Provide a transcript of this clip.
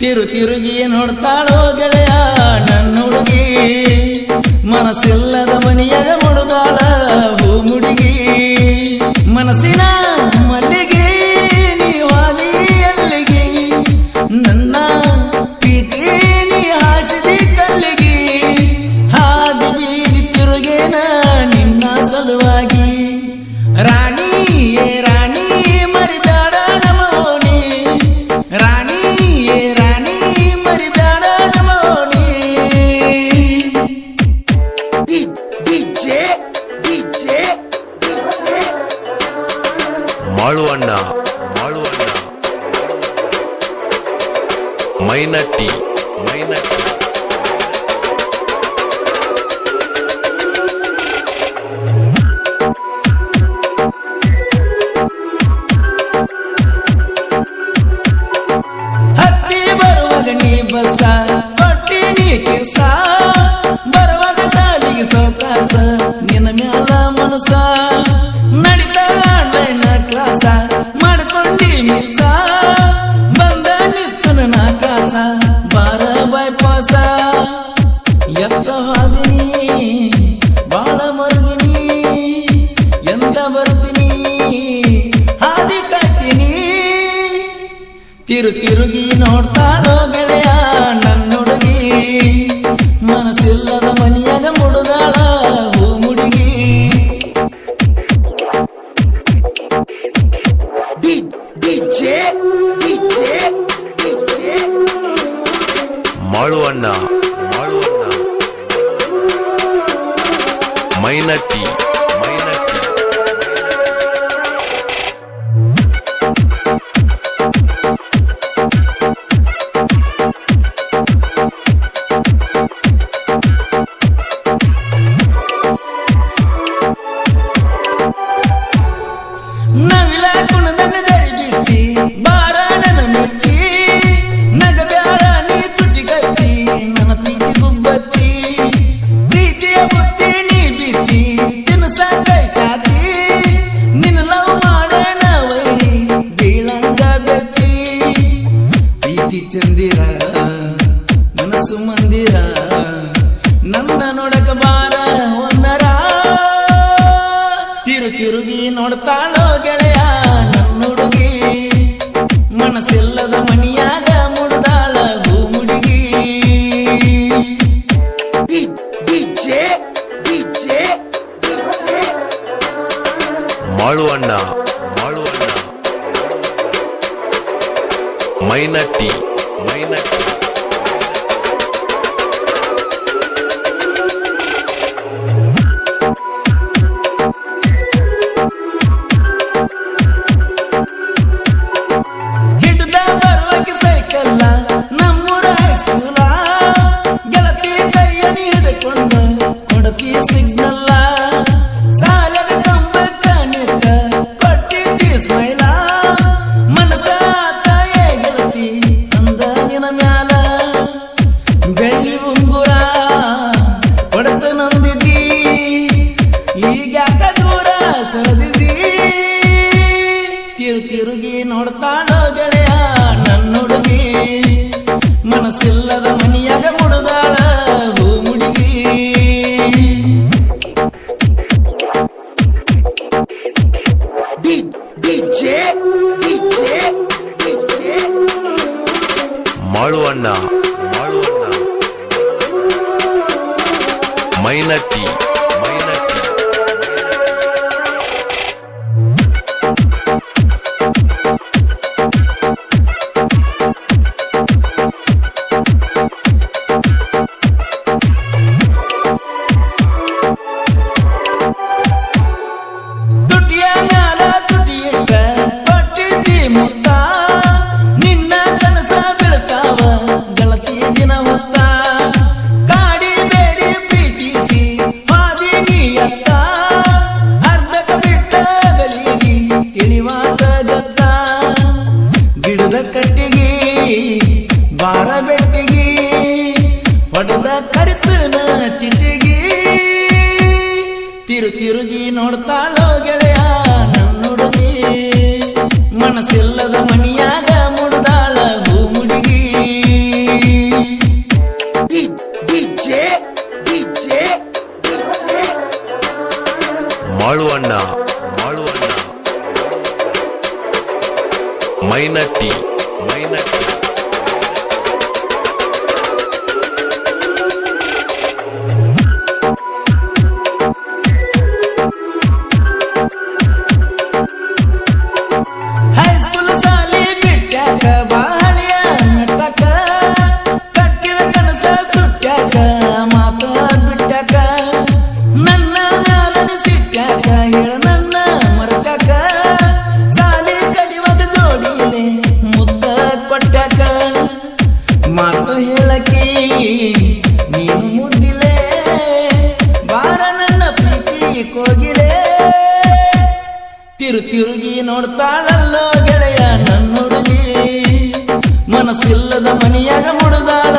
ತಿರು ತಿರುಗಿ ನೋಡ್ತಾಳೋ ಗೆಳೆಯ ನನ್ನ ಹುಡುಗಿ. ಮನಸ್ಸಿಲ್ಲದ ಮನಿಯಾಗ ಮುಡುಗಾಳ ಹೂ ಮುಡುಗಿ. ಮನಸ್ಸಿನ ಮೈನಟ್ಟಿ ಮೈನಟ್ಟಿ ಹತ್ತಿ ಬರುವಾಗ ನೀ ಬಸ ಕೊಟ್ಟಿ ನೀ ಕಿಸ ಬರುವಾಗ ಸಾಲಿಗೆ ಸೌಕಾಸ ನಿನ್ನ ಮ್ಯಾಲ ಮನಸ ತಿರು ತಿರುಗಿ ನೋಡ್ತಾಳೋ ಗೆಳೆಯ ನನ್ನ ಹುಡುಗಿ ಮನಸ್ಸಿಲ್ಲದ ಮನಿಯಾಗ ಮುಡುದಾಳ ಹೂ ಮುಡುಗಿ. ಮಾಡುವಣ್ಣ ಮಾಡುವಣ್ಣ. ಮಾಳುವಣ್ಣ ಮಾಳುವಣ್ಣ. ಮೈನಟ್ಟಿ ಚಂದಿರ? ಮನಸ್ಸು ಮಂದಿರ? ನನ್ನ ನೋಡಕ ಬಾರ ಒಂದರ? ತಿರು ತಿರುಗಿ ನೋಡ್ತಾಳೋ ಗೆಳೆಯ? ನನ್ನ ಹುಡುಗಿ. ಮನಸ್ಸಿಲ್ಲದ ಮನಿಯಾಗ ಮುಡ್ದಾಳ ಹೂ ಮುಡುಗಿ ಮಾಡುವಣ್ಣ ಮಾಳುವಣ್ಣ. ಮೈನಟ್ಟಿ. ಮೈನಟ್ಟಿ ಮನಿಯಾಗ ಮುಡದಾಳ ಹೂ ಮುಡುಗಿ ಮಾಡುವಣ್ಣ ಮಾಡುವಣ್ಣ ಮೈನಟ್ಟಿ ಬೆಟ್ಟಿಗಿ ಬಾರ ಬೆಟ್ಟಿಗಿ ಹೊಡೆದ ಕರಿತನ ಚಿಟಿಗಿ. ತಿರು ತಿರುಗಿ ನೋಡ್ತಾಳೋ ಗೆಳೆಯ ನನ್ನ ಹುಡುಗಿ. ಮನಸ್ಸಿಲ್ಲದ ಮನಿಯಾಗ ಮುಡ್ದಾಳ ಹೂ ಹುಡುಗಿ. ಮಾಳುವಣ್ಣ ಮಾಳುವಣ್ಣ. ಮೈನಟ್ಟಿ. Remix. ಹೋಗಿಲೆ ತಿರು ತಿರುಗಿ ನೋಡ್ತಾಳಲ್ಲೋ ಗೆಳೆಯ ನನ್ನ ಮನಸ್ಸಿಲ್ಲದ ಮನೆಯಾಗ ಮುಡುದಾಳ